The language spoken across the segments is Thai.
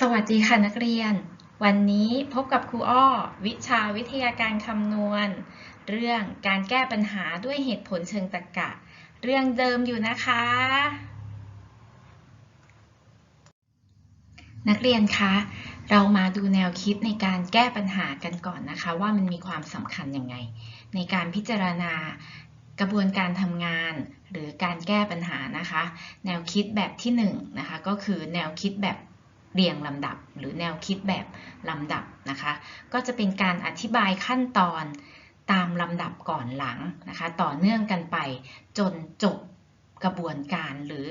สวัสดีค่ะนักเรียน วันนี้พบกับครูอ้อ วิชาวิทยาการคำนวณ เรื่องการแก้ปัญหาด้วยเหตุผลเชิงตรรกะ เรื่องเดิมอยู่นะคะ นักเรียนคะเรามาดูแนวคิดในการแก้ปัญหากันก่อนนะคะ ว่ามันมีความสำคัญยังไง ในการพิจารณากระบวนการทำงานหรือการแก้ปัญหานะคะ แนวคิดแบบที่1นงนะคะก็คือแนวคิดแบบ เรียงลำดับ หรือแนวคิดแบบลำดับนะคะ ก็จะเป็นการอธิบายขั้นตอนตามลำดับก่อนหลังนะคะ ต่อเนื่องกันไปจนจบกระบวนการหรือ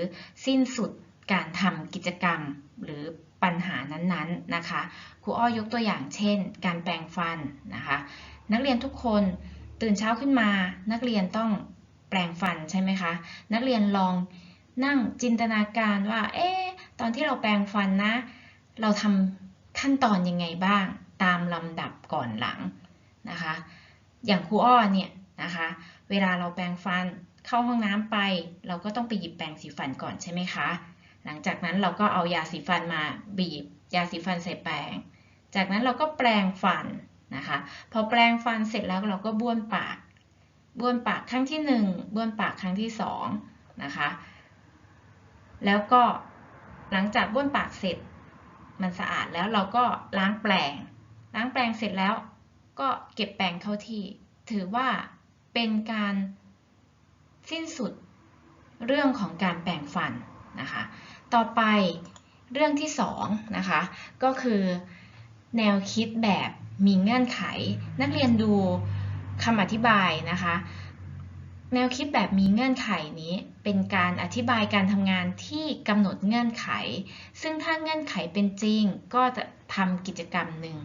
สิ้นสุดการทำกิจกรรมหรือปัญหานั้นๆนะคะครูอ้อยกตัวอย่างเช่น การแปรงฟันนะคะ นักเรียนทุกคนตื่นเช้าขึ้นมา นักเรียนต้องแปรงฟันใช่ไหมคะ นักเรียนลองนั่งจินตนาการว่า เอ๊ะ ตอนที่เราแปรงฟันนะ เราทำขั้นตอนยังไงบ้าง ตามลำดับก่อนหลังนะคะ อย่างครูอ้อเนี่ยนะคะ เวลาเราแปรงฟันเข้าห้องน้ำไป เราก็ต้องไปหยิบแปรงสีฟันก่อนใช่ไหมคะ หลังจากนั้นเราก็เอายาสีฟันมาบีบ ยาสีฟันใส่แปรงจากนั้นเราก็แปรงฟันนะคะ พอแปรงฟันเสร็จแล้วเราก็บ้วนปาก บ้วนปากครั้งที่หนึ่งบ้วนปากครั้งที่สองนะคะ แล้วก็ หลังจากบ้วนปากเสร็จ มันสะอาดแล้วเราก็ล้างแปรงล้างแปรงเสร็จแล้ว ก็เก็บแปรงเข้าที่ ถือว่าเป็นการสิ้นสุดเรื่องของการแปรงฟันนะคะ ต่อไปเรื่องที่2นะคะ ก็คือแนวคิดแบบมีเงื่อนไข นักเรียนดูคำอธิบายนะคะ แนวคิดแบบมีเงื่อนไขนี้เป็นการอธิบายการทำงานที่กำหนดเงื่อนไข ซึ่งถ้าเงื่อนไขเป็นจริงก็จะทำกิจกรรมหนึ่ง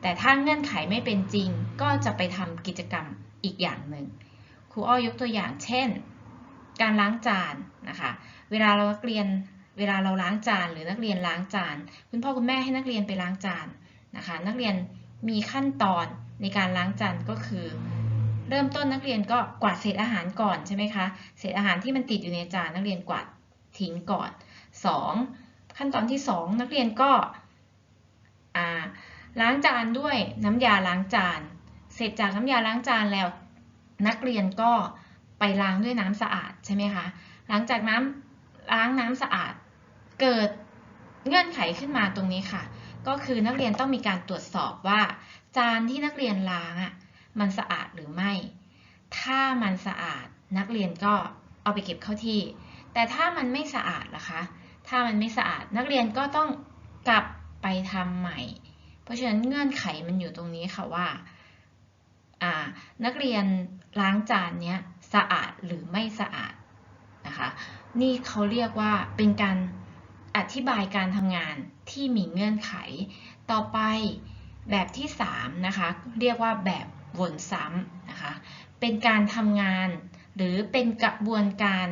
แต่ถ้าเงื่อนไขไม่เป็นจริง ก็จะไปทำกิจกรรมอีกอย่างหนึ่ง ครูอ้อยกตัวอย่างเช่น การล้างจานนะคะ เวลาเรานักเรียนเวลาเราล้างจานหรือนักเรียนล้างจาน คุณพ่อคุณแม่ให้นักเรียนไปล้างจานนะคะ นักเรียนมีขั้นตอนในการล้างจานก็คือ เริ่มต้นนักเรียนก็กวาดเศษอาหารก่อนใช่ไหมคะ เศษอาหารที่มันติดอยู่ในจานนักเรียนกวาดทิ้งก่อน 2. ขั้นตอนที่ 2 นักเรียนก็ล้างจานด้วยน้ำยาล้างจาน เสร็จจากน้ำยาล้างจานแล้วนักเรียนก็ไปล้างด้วยน้ำสะอาดใช่ไหมคะ หลังจากน้ำล้างน้ำสะอาดเกิดเงื่อนไขขึ้นมาตรงนี้ค่ะ ก็คือนักเรียนต้องมีการตรวจสอบว่า จานที่นักเรียนล้างอะ มันสะอาดหรือไม่ ถ้ามันสะอาดนักเรียนก็เอาไปเก็บเข้าที่ แต่ถ้ามันไม่สะอาดล่ะคะ ถ้ามันไม่สะอาดนักเรียนก็ต้องกลับไปทำใหม่ เพราะฉะนั้นเงื่อนไขมันอยู่ตรงนี้ค่ะว่านักเรียนล้างจานเนี้ยสะอาดหรือไม่สะอาดนะคะนี่เขาเรียกว่าเป็นการอธิบายการทำงานที่มีเงื่อนไข ต่อไปแบบที่ 3 นะคะ เรียกว่าแบบ วนซ้ำนะคะ เป็นการทำงานหรือเป็นกระบวนการ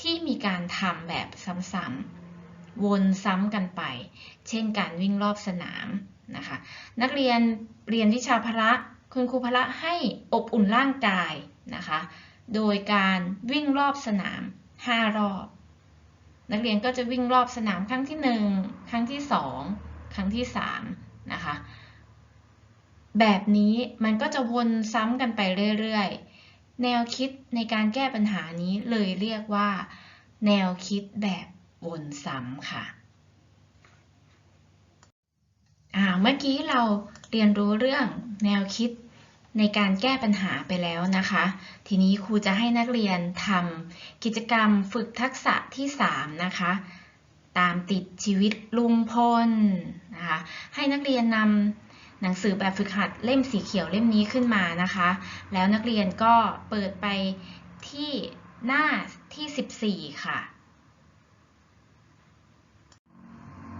ที่มีการทำแบบซ้ำๆ วนซ้ำกันไป เช่นการวิ่งรอบสนามนะคะ นักเรียนเรียนวิชาพละ คุณครูพละให้อบอุ่นร่างกายนะคะ โดยการวิ่งรอบสนาม 5 รอบ นักเรียนก็จะวิ่งรอบสนามครั้งที่ 1 ครั้งที่ 2 ครั้งที่3นะคะ แบบนี้มันก็จะวนซ้ำกันไปเรื่อยๆ แนวคิดในการแก้ปัญหานี้เลยเรียกว่า แนวคิดแบบวนซ้ำค่ะเมื่อกี้เราเรียนรู้เรื่องแนวคิดในการแก้ปัญหาไปแล้วนะคะ ทีนี้ครูจะให้นักเรียนทำกิจกรรมฝึกทักษะที่ 3 นะคะ ตามติดชีวิตลุงพลนะคะ ให้นักเรียนนำ หนังสือแบบฝึกหัดเล่มสีเขียวเล่มนี้ขึ้นมานะคะ แล้วนักเรียนก็เปิดไปที่หน้าที่ 14 ค่ะ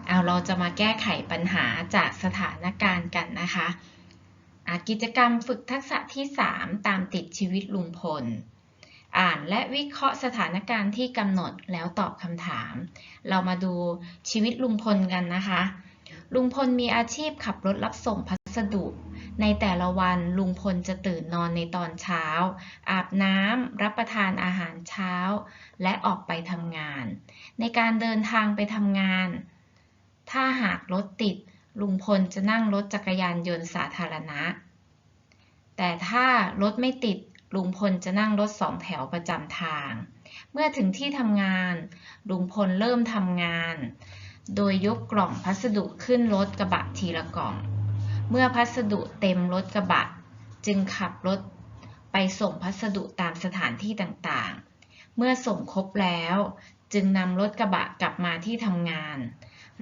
เอาเราจะมาแก้ไขปัญหาจากสถานการณ์กันนะคะกิจกรรมฝึกทักษะที่ 3 ตามติดชีวิตลุงพล อ่านและวิเคราะห์สถานการณ์ที่กำหนดแล้วตอบคำถาม เรามาดูชีวิตลุงพลกันนะคะ ลุงพลมีอาชีพขับรถรับส่งพัสดุ ในแต่ละวันลุงพลจะตื่นนอนในตอนเช้า อาบน้ำรับประทานอาหารเช้า และออกไปทำงาน ในการเดินทางไปทำงาน ถ้าหากรถติด ลุงพลจะนั่งรถจักรยานยนต์สาธารณะ แต่ถ้ารถไม่ติดลุงพลจะนั่งรถสองแถวประจำทาง เมื่อถึงที่ทำงาน ลุงพลเริ่มทำงาน โดยยกกล่องพัสดุขึ้นรถกระบะทีละกล่อง เมื่อพัสดุเต็มรถกระบะ จึงขับรถไปส่งพัสดุตามสถานที่ต่างๆ เมื่อส่งครบแล้ว จึงนำรถกระบะกลับมาที่ทำงาน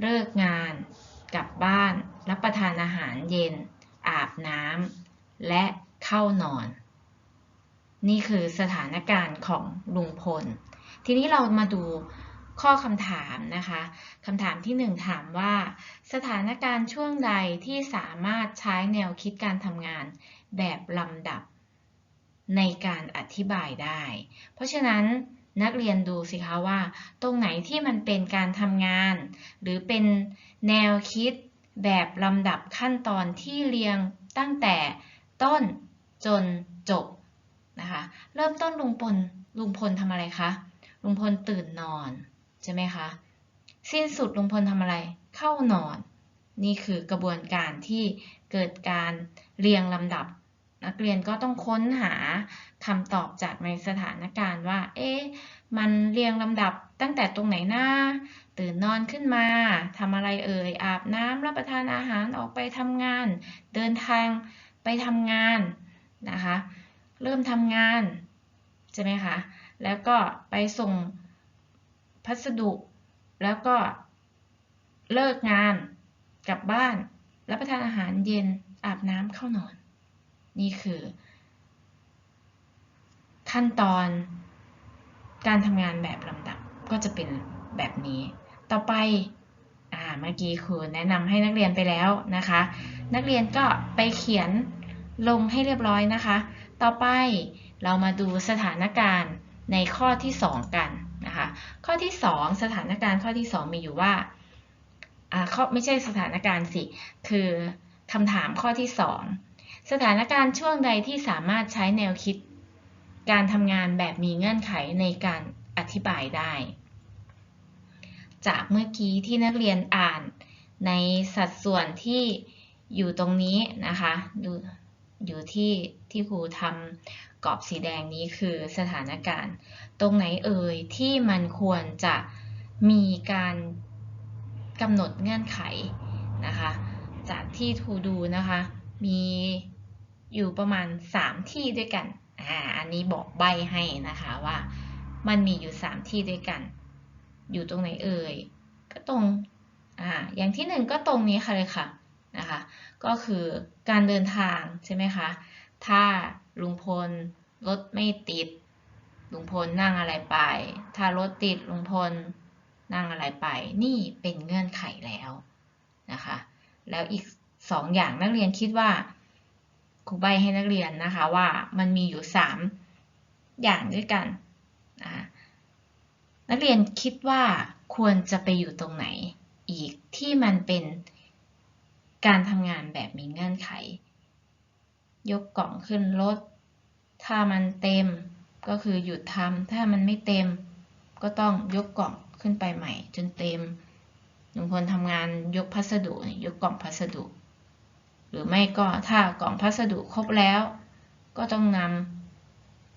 เลิกงาน กลับบ้าน รับประทานอาหารเย็น อาบน้ำและเข้านอน นี่คือสถานการณ์ของลุงพล ทีนี้เรามาดู ข้อคำถามนะคะคำถามที่หนึ่งถามว่า สถานการณ์ช่วงใดที่สามารถใช้แนวคิดการทำงานแบบลำดับในการอธิบายได้ เพราะฉะนั้นนักเรียนดูสิคะว่า ตรงไหนที่มันเป็นการทำงาน หรือเป็นแนวคิดแบบลำดับขั้นตอนที่เรียงตั้งแต่ต้นจนจบนะคะ เริ่มต้นลุงพลลุงพลทำอะไรคะ ลุงพลตื่นนอน ใช่ไหมคะ สิ้นสุดลุงพลทำอะไร เข้านอน นี่คือกระบวนการที่เกิดการเรียงลำดับ นักเรียนก็ต้องค้นหาคำตอบจากในสถานการณ์ว่า เอ๊ะ มันเรียงลำดับตั้งแต่ตรงไหนหนะตื่นนอนขึ้นมาทำอะไรเอ่ย อาบน้ำรับประทานอาหารออกไปทำงาน เดินทางไปทำงานนะคะ เริ่มทำงาน ใช่ไหมคะ แล้วก็ไปส่ง พัสดุ แล้วก็เลิกงาน กลับบ้าน รับประทานอาหารเย็น อาบน้ำเข้านอน นี่คือ ขั้นตอนการทำงานแบบลำดับก็จะเป็นแบบนี้ ต่อไปอ่าเมื่อกี้ครูแนะนำให้นักเรียนไปแล้วนะคะ นักเรียนก็ไปเขียนลงให้เรียบร้อยนะคะ ต่อไปเรามาดูสถานการณ์ในข้อที่ 2 กัน นะคะ ข้อที่ 2 สถานการณ์ข้อที่ 2 มีอยู่ว่าอ่าข้อไม่ใช่สถานการณ์สิ คือคำถามข้อที่ 2 สถานการณ์ช่วงใดที่สามารถใช้แนวคิด การทำงานแบบมีเงื่อนไขในการอธิบายได้ จากเมื่อกี้ที่นักเรียนอ่านในสัดส่วนที่อยู่ตรงนี้นะคะ ดูอยู่ที่ที่ครูทำ กรอบสีแดงนี้คือสถานการณ์ ตรงไหนเอ่ยที่มันควรจะมีการกำหนดเงื่อนไขนะคะ จากที่ครูดูนะคะ มีอยู่ประมาณ 3 ที่ด้วยกันอ่าอันนี้บอกใบให้นะคะว่ามันมีอยู่ 3 ที่ด้วยกัน อยู่ตรงไหนเอ่ยก็ตรงอ่าอย่างที่หนึ่งก็ตรงนี้ค่ะเลยค่ะนะคะ ก็คือการเดินทางใช่ไหมคะ ถ้าลุงพลรถไม่ติด ลุงพลนั่งอะไรไป ถ้ารถติดลุงพลนั่งอะไรไป นี่เป็นเงื่อนไขแล้วนะคะ แล้วอีกสองอย่างนักเรียนคิดว่าครูใบให้นักเรียนนะคะว่ามันมีอยู่3อย่างด้วยกันนะนักเรียนคิดว่าควรจะไปอยู่ตรงไหนอีกที่มันเป็นการทำงานแบบมีเงื่อนไข ยกกล่องขึ้นรถ ถ้ามันเต็มก็คือหยุดทำถ้ามันไม่เต็ม ก็ต้องยกกล่องขึ้นไปใหม่ จนเต็มลุงพลทำงานยกพัสดุยกกล่องพัสดุ หรือไม่ก็ถ้ากล่องพัสดุครบแล้ว ก็ต้องน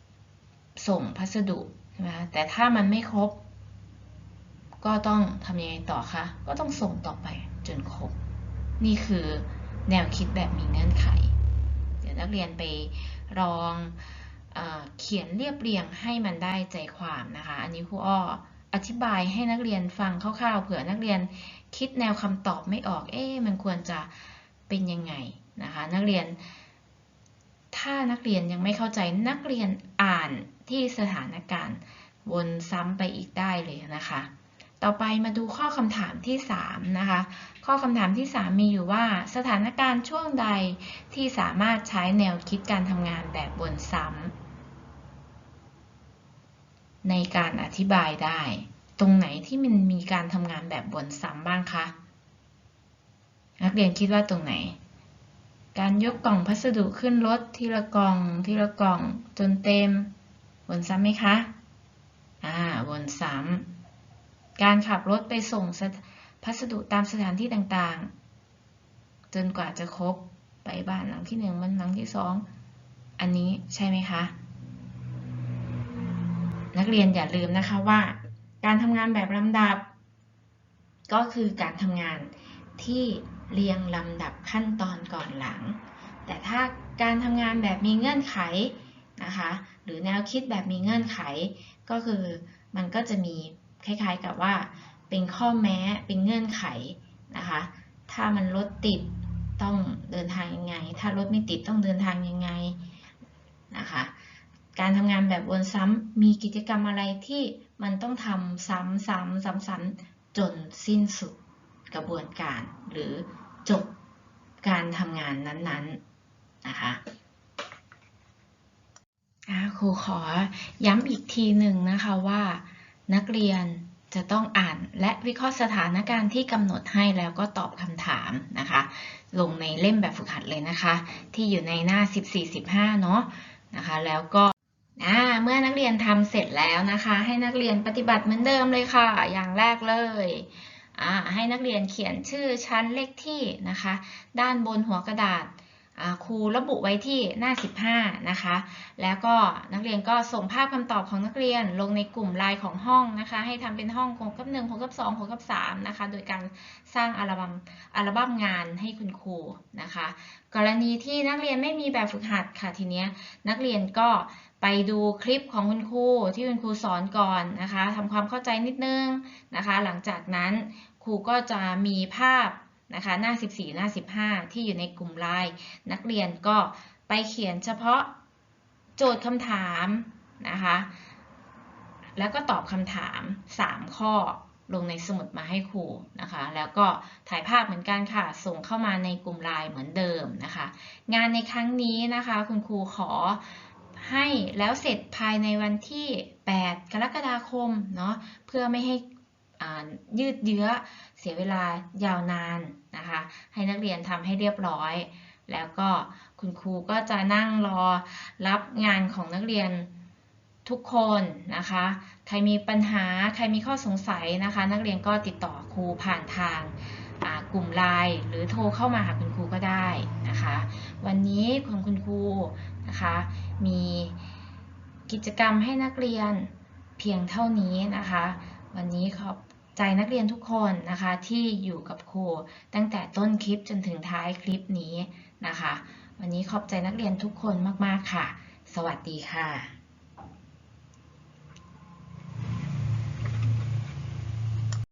ำส่งพัสดุใช่ไหมแต่ถ้ามันไม่ครบ ก็ต้องทำยังไงต่อคะก็ต้องส่งต่อไปจนครบ นี่คือแนวคิดแบบมีเงื่อนไข นักเรียนไปลองเอเขียนเรียบเรียงให้มันได้ใจความนะคะ อันนี้ครูอ้ออธิบายให้นักเรียนฟังคร่าวๆ เผื่อนักเรียนคิดแนวคำตอบไม่ออก เอ๊ะมันควรจะเป็นยังไงนะคะ นักเรียน ถ้านักเรียนยังไม่เข้าใจนักเรียนอ่านที่สถานการณ์วนซ้ำไปอีกได้เลยนะคะ ต่อไปมาดูข้อคำถามที่ 3 นะคะ ข้อคำถามที่ 3 มีอยู่ว่าสถานการณ์ช่วงใดที่สามารถใช้แนวคิดการทำงานแบบวนซ้ำในการอธิบายได้ ตรงไหนที่มันมีการทำงานแบบวนซ้ำบ้างคะนักเรียนคิดว่าตรงไหน การยกกล่องพัสดุขึ้นรถทีละกล่องทีละกล่องจนเต็ม วนซ้ำไหมคะ อ่า วนซ้ำ การขับรถไปส่งพัสดุตามสถานที่ต่างๆ จนกว่าจะครบไปบ้านหลังที่หนึ่งมันหลังที่สองอันนี้ใช่ไหมคะ นักเรียนอย่าลืมนะคะว่า การทำงานแบบลำดับ ก็คือการทำงานที่เรียงลำดับขั้นตอนก่อนหลัง แต่ถ้าการทำงานแบบมีเงื่อนไขนะคะ หรือแนวคิดแบบมีเงื่อนไข ก็คือมันก็จะมี คล้ายๆกับว่า เป็นข้อแม้เป็นเงื่อนไขนะคะ ถ้ามันรถติดต้องเดินทางยังไง ถ้ารถไม่ติดต้องเดินทางยังไงนะคะ การทำงานแบบวนซ้ำมีกิจกรรมอะไรที่มันต้องทำซ้ำซ้ำซ้ำซ้ำจนสิ้นสุดกระบวนการ หรือจบการทำงานนั้นๆนะคะครูขอย้ำอีกทีหนึ่งนะคะว่า นักเรียนจะต้องอ่านและวิเคราะห์สถานการณ์ที่กำหนดให้แล้วก็ตอบคำถามนะคะ ลงในเล่มแบบฝึกหัดเลยนะคะ ที่อยู่ในหน้า 14-15 เนาะนะคะ แล้วก็เมื่อนักเรียนทำเสร็จแล้วนะคะ ให้นักเรียนปฏิบัติเหมือนเดิมเลยค่ะ อย่างแรกเลยให้นักเรียนเขียนชื่อชั้นเลขที่นะคะ ด้านบนหัวกระดาษ ครูระบุไว้ที่หน้า 15 นะคะ แล้วก็นักเรียนก็ส่งภาพคำตอบของนักเรียนลงในกลุ่มไลน์ของห้องนะคะ ให้ทำเป็นห้อง6กับ1 6กับ2 6กับ3นะคะ โดยการสร้างอัลบั้มอัลบั้มงานให้คุณครูนะคะ กรณีที่นักเรียนไม่มีแบบฝึกหัดค่ะทีเนี้ยนักเรียนก็ไปดูคลิปของคุณครูที่คุณครูสอนก่อนนะคะทำความเข้าใจนิดนึงนะคะ หลังจากนั้นครูก็จะมีภาพ นะคะหน้า 14 หน้า 15 ที่อยู่ในกลุ่มไลน์นักเรียนก็ไปเขียนเฉพาะโจทย์คำถามนะคะแล้วก็ตอบคำถาม 3 ข้อลงในสมุดมาให้ครูนะคะ แล้วก็ถ่ายภาพเหมือนกันค่ะ ส่งเข้ามาในกลุ่มไลน์เหมือนเดิมนะคะ งานในครั้งนี้นะคะ คุณครูขอให้แล้วเสร็จภายในวันที่ 8 กรกฎาคมเนาะเพื่อไม่ให้ ยืดเยื้อเสียเวลายาวนานนะคะ ให้นักเรียนทำให้เรียบร้อย แล้วก็คุณครูก็จะนั่งรอรับงานของนักเรียนทุกคนนะคะ ใครมีปัญหา ใครมีข้อสงสัยนะคะ นักเรียนก็ติดต่อครูผ่านทางกลุ่มไลน์หรือโทรเข้ามาหาคุณครูก็ได้นะคะ วันนี้คุณคุณครูนะคะ มีกิจกรรมให้นักเรียนเพียงเท่านี้นะคะ วันนี้ขอบ ใจนักเรียนทุกคนนะคะที่อยู่กับครูตั้งแต่ต้นคลิปจนถึงท้ายคลิปนี้นะคะ วันนี้ขอบใจนักเรียนทุกคนมาก ๆ ค่ะ สวัสดีค่ะ